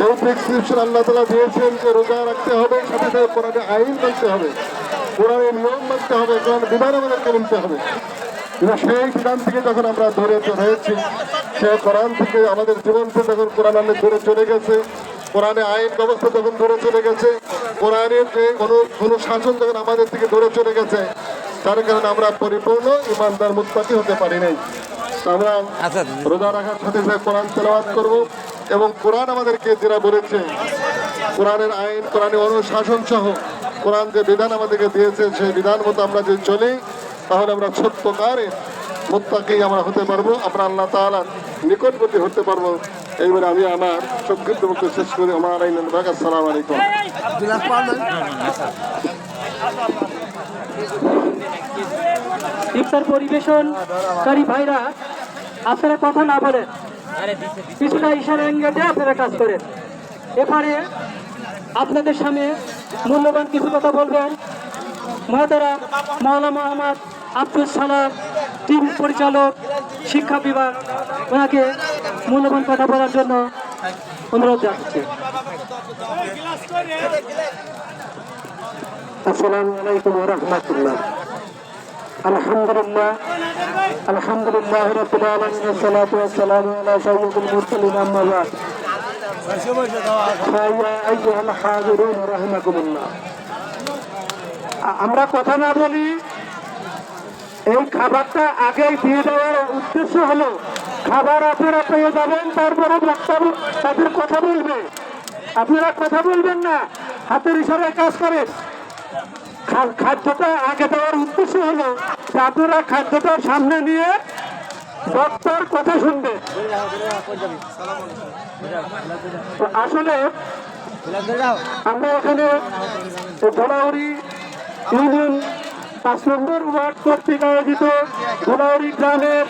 সেই প্রেসক্রিপশন আল্লাহ তালা দিয়েছেন যে রোজা রাখতে হবে সাথে সাথে কোরআনে আইন মানতে হবে কোরআনের নিয়ম মানতে হবে কোরআন বিধান আমাদেরকে মানতে হবে। কিন্তু সেই বিধান থেকে যখন আমরা দূরে রয়েছি সে কোরআন থেকে আমাদের জীবন থেকে যখন কোরআন অনেক দূরে চলে গেছে কোরআনে আইন ব্যবস্থা যখন দূরে চলে গেছে কোরআনের যে কোনো কোনো শাসন যখন আমাদের থেকে দূরে চলে গেছে তার কারণে আমরা পরিপূর্ণ ইমানদার মুত্তাকি হতে পারি নাই। আমরা আচ্ছা। রোজা রাখার সাথে সাথে কোরআন তেলাওয়াত করব। এবং কোরআন আমাদেরকে যেটা বলেছে কোরআনের আইন কোরআনের অনুশাসন সহ কোরআন যে বিধান আমাদেরকে দিয়েছে সেই বিধান মতো আমরা যদি চলি তাহলে আমরা সত্যকারে মোত্তাকি আমরা হতে পারব আমরা আল্লাহ তাআলার নিকটবর্তী হতে পারব। এইবারে আমি আমার সংক্ষিপ্ত বক্তব্য শেষ করি। আমার আইন আসসালামু আলাইকুম। ইফতার পরিবেশনকারী ভাইরা আপনারা কথা না বলেন কিছুটা ইশারা ইঙ্গিতে আপনারা কাজ করেন। এবারে আপনাদের সামনে মূল্যবান কিছু কথা বলবেন। মহাতারা মৌলানা মোহাম্মদ আব্দুল সালাম টিম পরিচালক শিক্ষা বিভাগ ওনাকে মূল্যবান কথা বলার জন্য অনুরোধ জানাচ্ছি। আসসালামু আলাইকুম রহমতুল্লাহ। আমরা কথা না বলি, এই খাবারটা আগেই দিয়ে দেওয়ার উদ্দেশ্য হলো, খাবার আপনারা পেয়ে যাবেন, তারপরে বক্তব্য তাদের কথা বলবে। আপনারা কথা বলবেন না, হাতের ইশারায় কাজ করেন। খাদ্যটা আগে দেওয়ার উদ্দেশ্য হলো আপনারা খাদ্যটা সামনে নিয়ে বক্তার কথা শুনবে আসলে আমরা এখানে ধোলাউড়ি ইউনিয়ন পাঁচ নম্বর ওয়ার্ড কর্তৃক আয়োজিত ধোলাউড়ি গ্রামের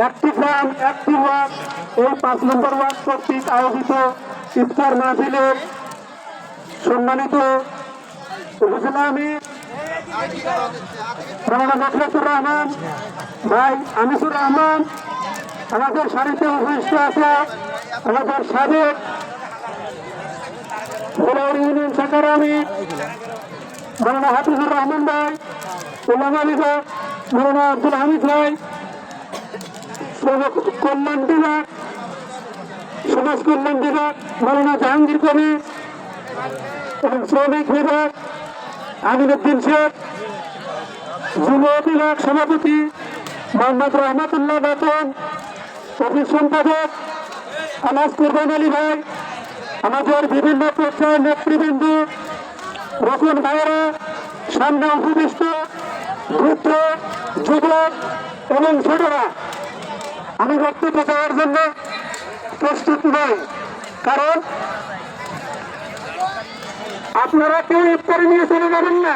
একটি গ্রাম, একটি ওয়ার্ড, এই পাঁচ নম্বর ওয়ার্ড কর্তৃক আয়োজিত ইফতার মাহফিলের সম্মানিত ভাই রহমান, আমাদের সারিতে আছে আমাদের সাবেক ইউনিয়ন শাখার আমির মৌলানা হাফিজুর রহমান ভাই ওলামা বিভাগ মৌলানা আব্দুল হামিদ ভাই কল্যাণ বিভাগ, সমাজ কল্যাণ বিভাগ মৌলানা জাহাঙ্গীর কবির এবং শ্রমিক বিভাগ আমিনুদ্দিন শেখ, যুব বিভাগ সভাপতি মোহাম্মদ রহমতুল্লাহ বেতন অফিস সম্পাদক আনাস কুরবান আলী ভাই, আমাদের বিভিন্ন পর্যায়ের নেতৃবৃন্দ রকুন ভাইয়েরা, সামনে উপবিষ্ট বৃদ্ধ যুবক এবং ছোটরা। আমি বক্তব্য দেওয়ার জন্য প্রস্তুত নই, কারণ আপনারা কেউ ইফতারি নিয়ে চলে যাবেন না।